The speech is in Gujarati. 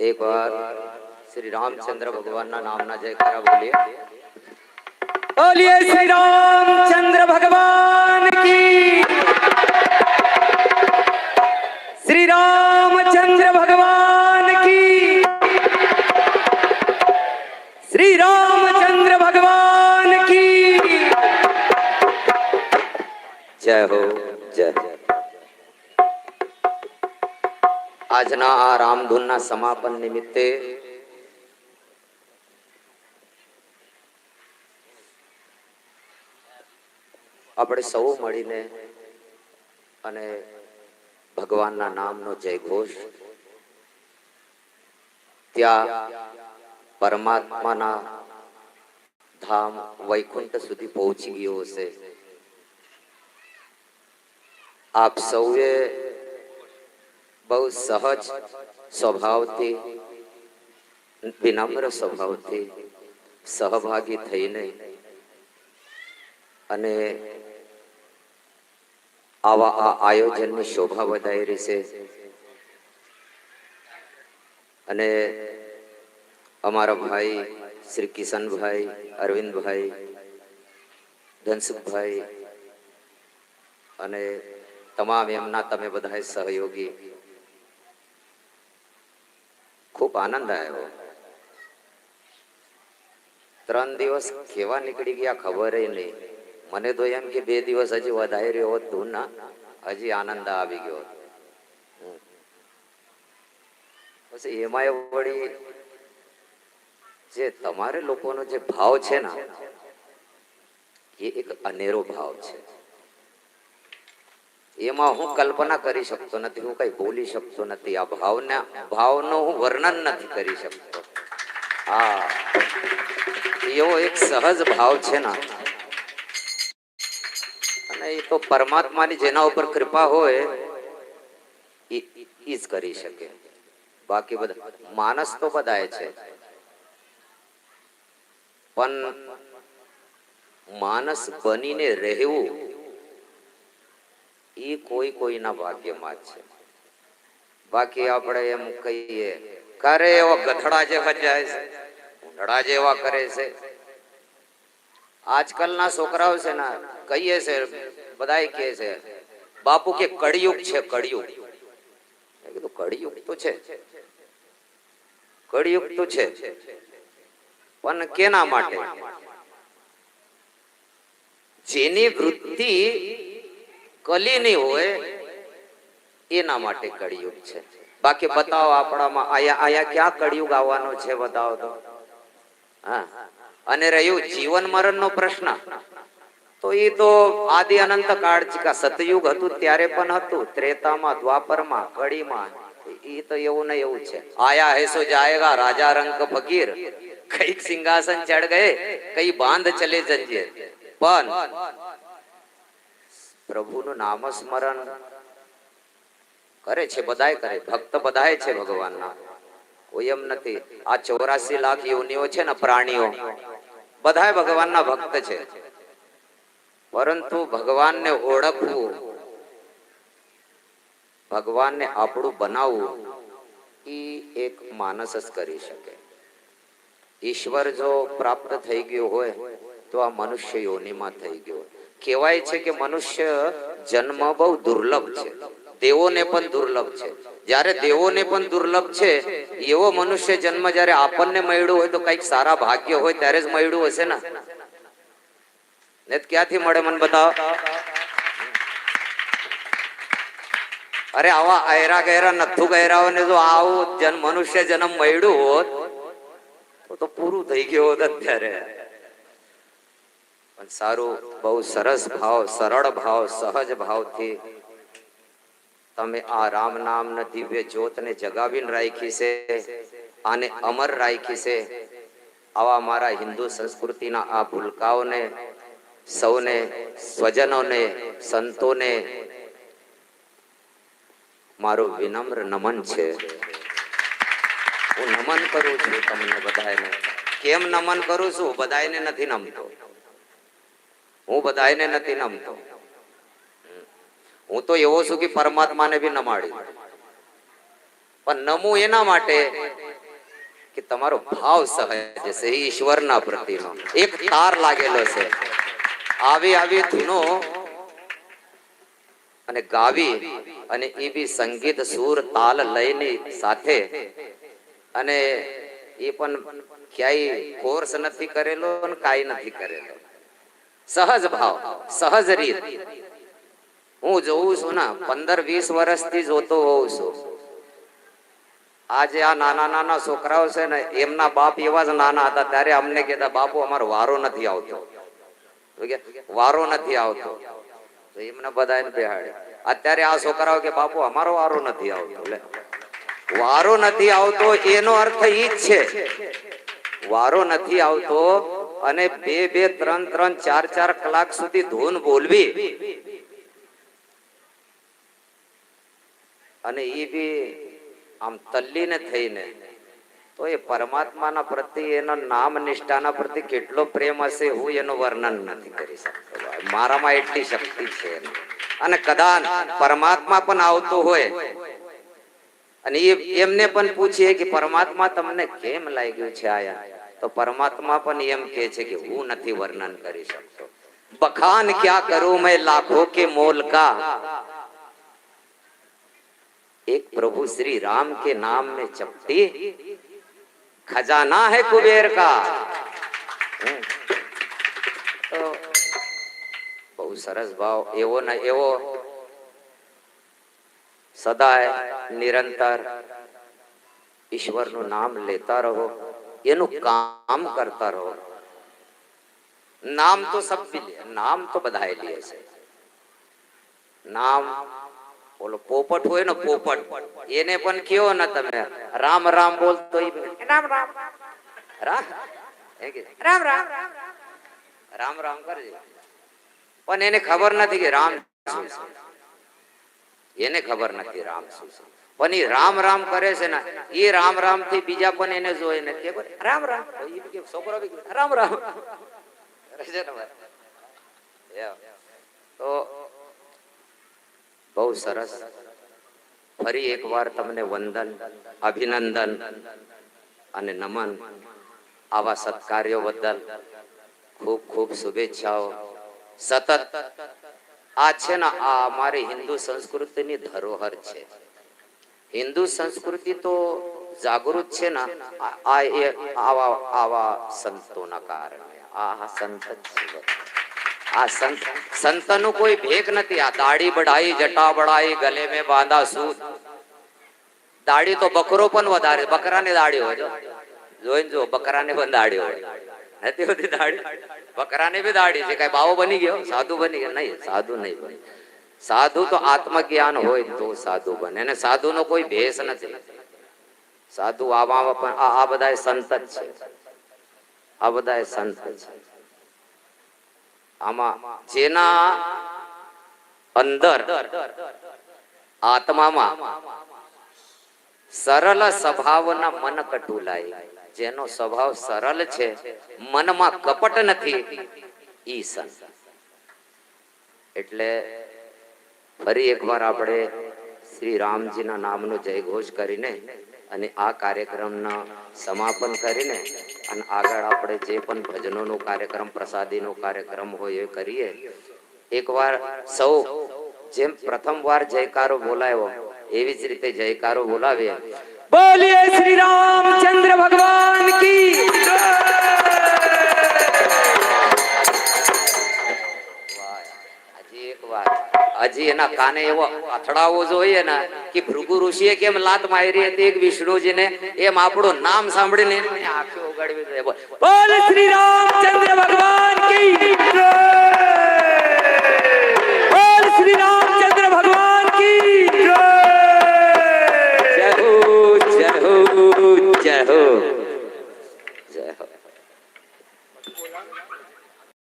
એક વાર શ્રી રામચંદ્ર ભગવાનના નામના જયકારા બોલીએ બોલીએ શ્રી રામચંદ્ર ભગવાન કી શ્રી રામચંદ્ર ભગવાન કી શ્રી રામચંદ્ર ભગવાન કી જય હો જય આજના આ રામધૂનના સમાપન નિમિત્તે આપણે સૌ મળીને અને ભગવાનના નામનો જયઘોષ ત્યાં પરમાત્માના ધામ વૈકુંઠ સુધી પહોંચી ગયો હશે. આપ સૌએ બહુ સહજ સ્વભાવથી, વિનમ્ર સ્વભાવથી સહભાગી થઈને અને આવા આ આયોજનની શોભા વધારી રહી છે. અને અમારા ભાઈ શ્રી કિશનભાઈ, અરવિંદભાઈ, ધનસુખભાઈ અને તમામ એમના તમે બધા સહયોગી ખૂબ આનંદ આવ્યો. ત્રણ દિવસ કેવા નીકળી ગયા ખબર નહીં. મને તો એમ કે બે દિવસ હજી વધારી રહ્યો હોત તું ના હજી આનંદ આવી ગયો. પછી એમાંય વળી જે તમારે લોકોનો જે ભાવ છે ને, એ એક અનેરો ભાવ છે. એમાં હું કલ્પના કરી શકતો નથી, હું કઈ બોલી શકતો નથી. આ ભાવના, ભાવનો હું વર્ણન નથી કરી શકતો. હા. એવો એક સહજ ભાવ છે ને. અને એ તો પરમાત્માની જેના ઉપર કૃપા હોય, એ જ કરી શકે. બાકી બધા, માણસ તો બધાય છે. પણ માણસ બનીને રહેવું એ કોઈ કોઈના ભાગ્યમાં જ છે. બાકી આપણે એમ કહીએ, કરે એવા ગધડા જેવા જાય છે, ઊંધડા જેવા કરે છે. આજકાલના છોકરાઓ છે ને, કહીએ છે બધા કહે છે, બાપુ કે કળિયુગ છે, કળિયુગ. કીધું, કળિયુગ તો છે. કળિયુગ તો છે. પણ કેના માટે? જેની વૃત્તિ કલીની હોય, એના માટે કળિયુગ છે. બાકી બતાવો આપણામાં, આયા આયા ક્યાં કળિયુગ આવવાનો છે બતાવો તો? અને રહ્યું જીવન મરણ નો પ્રશ્ન. તો એ તો આદિ અનંત કાળ સતયુગ હતું ત્યારે પણ હતું. ત્રેતામાં, દ્વાપરમાં, કડીમાં. એ તો એવું ને એવું છે. આયા હેસો જાયગા રાજા રંગ ફકીર કંઈક સિંહાસન ચડ ગયે, કઈ બાંધ ચલે જંજીર પણ પ્રભુનું નામ કરે છે, બધાય કરે. ભક્ત બધાય છે ભગવાનના. કોઈ એમ નથી. આ ચોરાસી લાખ યોનિઓ છે ને પ્રાણીઓ, બધાય ભગવાનના ભક્ત છે. પરંતુ ભગવાનને ઓળખવું, ભગવાનને આપણું બનાવવું, એ એક માણસ જ કરી શકે. ઈશ્વર જો પ્રાપ્ત થઈ ગયો હોય, તો આ મનુષ્ય યોનિમાં થઈ ગયો કહેવાય છે કે મનુષ્ય જન્મ બહુ દુર્લભ છે. દેવોને પણ દુર્લભ છે. જ્યારે દેવોને પણ દુર્લભ છે, એવો મનુષ્ય જન્મ જ્યારે આપણને મળ્યું હોય તો કંઈક સારા ભાગ્ય હોય ત્યારે જ મળ્યું હશે ને? ને ક્યાંથી મળે મને બતાવો? અરે આવા આયરા ગયરા નથુ ગયરાઓને જો આવું મનુષ્ય જન્મ મળ્યું હોત તો પૂરું થઈ ગયું હોત અત્યારે. પણ સારું બહુ સરસ ભાવ, સરળ ભાવ, સહજ ભાવથી તમે આ રામ નામના દિવ્ય જ્યોતને જગાવીને રાખી છે, આને અમર રાખી છે. આવા મારા હિન્દુ સંસ્કૃતિના આ ભૂલકાઓને, સૌને, સ્વજનોને, સંતોને મારું વિનમ્ર નમન છે. હું નમન કરું છું તમને બધાને કેમ નમન કરું છું? બધાને નથી નમતો. હું બધાને નથી નમતો. હું તો એવો છું કે પરમાત્માને બી નમાડી પણ નમું એના માટે કે તમારો ભાવ સહજ છે ઈશ્વરના પ્રતિનો. એક તાર લાગેલો છે. આવી આવી ધૂનો અને ગાવી અને એ બી સંગીત, સુર, તાલ લયની સાથે. અને એ પણ ક્યાંય કોર્સ નથી કરેલો અને કાંઈ નથી કરેલો. સહજ ભાવ, સહજ રીત. હું જોઉં છું ના, પંદર વીસ વર્ષથી જોતો હોઉં છું. આજે આ નાના નાના છોકરાઓ છે ને, એમના બાપ એવા જ નાના હતા, ત્યારે અમને કહેતા, બાપુ, અમારો વારો નથી આવતો. વારો નથી આવતો. તો એમને બધા બેહાડે. અત્યારે આ છોકરાઓ કે, બાપુ, અમારો વારો નથી આવતો. લે. વારો નથી આવતો, એનો અર્થ ઈ જ છે. વારો નથી આવતો અને બે બે, ત્રણ ત્રણ, ચાર ચાર કલાક સુધી ધૂન બોલવી. અને એ બી આમ તલ્લીને થઈને. તો એ પરમાત્માના પ્રતિ, એના નામ નિષ્ઠાના પ્રતિ કેટલો પ્રેમ હશે હું એનું વર્ણન નથી કરી શકતો. મારામાં એટલી શક્તિ છે. અને કદાચ પરમાત્મા પણ આવતો હોય. અને એ એમને પણ પૂછીએ કે પરમાત્મા તમને કેમ લાગ્યું છે આયા? તો પરમાત્મા પણ એમ કે છે કે હું નથી વર્ણન કરી શકતો. બખાન ક્યાં કરું મેં? લાખો કે મોલ એક પ્રભુ શ્રી રામ કે નામ મેં ચપટી, ખજાના હે કુબેર કા? બહુ સરસ ભાવ, એવો ને એવો. સદાય નિરંતર ઈશ્વરનું નામ લેતા રહો. એનું કામ કરતા રહો. નામ તો સબ નામ તો બધાએ લે છે. નામ ઓલો પોપટ હોય ને પોપટ એને પણ કયો ને તમે? રામ રામ બોલતો રામ રામ. રામ? રામ રામ. રામ કરજે. પણ એને ખબર નથી કે રામ છે. એને ખબર નથી રામ શું છે. પણ એ રામ રામ કરે છે ને એ રામ રામથી બીજા પણ એને જોઈ ને કે રામ રામ. છોકરો રામ રામ. તો બહુ સરસ. ફરી એકવાર તમને વંદન, અભિનંદન અને નમન. આવા સત્કાર્યો બદલ ખૂબ ખૂબ શુભેચ્છાઓ. સતત આ છે ને આ અમારી હિન્દુ સંસ્કૃતિની ધરોહર છે. હિન્દુ સંસ્કૃતિ તો જાગૃત છે ને, આ- એ આવા આવા સંતોના કારણે. આ સંત આ સંત સંતનું કોઈ ભેગ નથી. આ દાઢી બઢાઈ, જટા બઢાઈ, ગલે મેં બાંધા સૂત. દાઢી તો બકરો પણ વધારે બકરાની દાઢી હોય જોઈને જો, બકરાને પણ દાઢી હોય. નથી હોતી દાઢી. બકરાને બી દાઢી છે, કઈ બાવો બની ગયો? સાધુ બની ગયો? નહીં, સાધુ નહીં બને. સાધુ તો આત્મજ્ઞાન હોય તો સાધુ બને. અને સાધુ નો કોઈ ભેસ નથી. સાધુ આવા પણ આ બધા સંત જ છે. આ બધા સંત છે. આમાં જેના અંદર આત્મામાં સરળ સ્વભાવના મન કટુલાય જેનો સ્વભાવ સરળ છે, મનમાં કપટ નથી, ઈ સંત એટલે ફરી એકવાર આપણે શ્રી રામજીના નામનો જયઘોષ કરીને અને આ કાર્યક્રમના સમાપન કરીને અને આગળ આપણે જે પણ ભજનોનો કાર્યક્રમ, પ્રસાદીનો કાર્યક્રમ હોય એ કરીએ. એકવાર સૌ જેમ પ્રથમવાર જયકારો બોલાવ્યો એવી જ રીતે જયકારો બોલાવીએ. બોલીએ શ્રી રામ! એના કાને એવો અથડાવો જોઈએ ને કે ભૃગુ ઋષિ એ કેમ લાત મારી હતી એક વિષ્ણુજીને? એમ આપણું નામ સાંભળીને આંખો ઉગાડવી જોઈએ.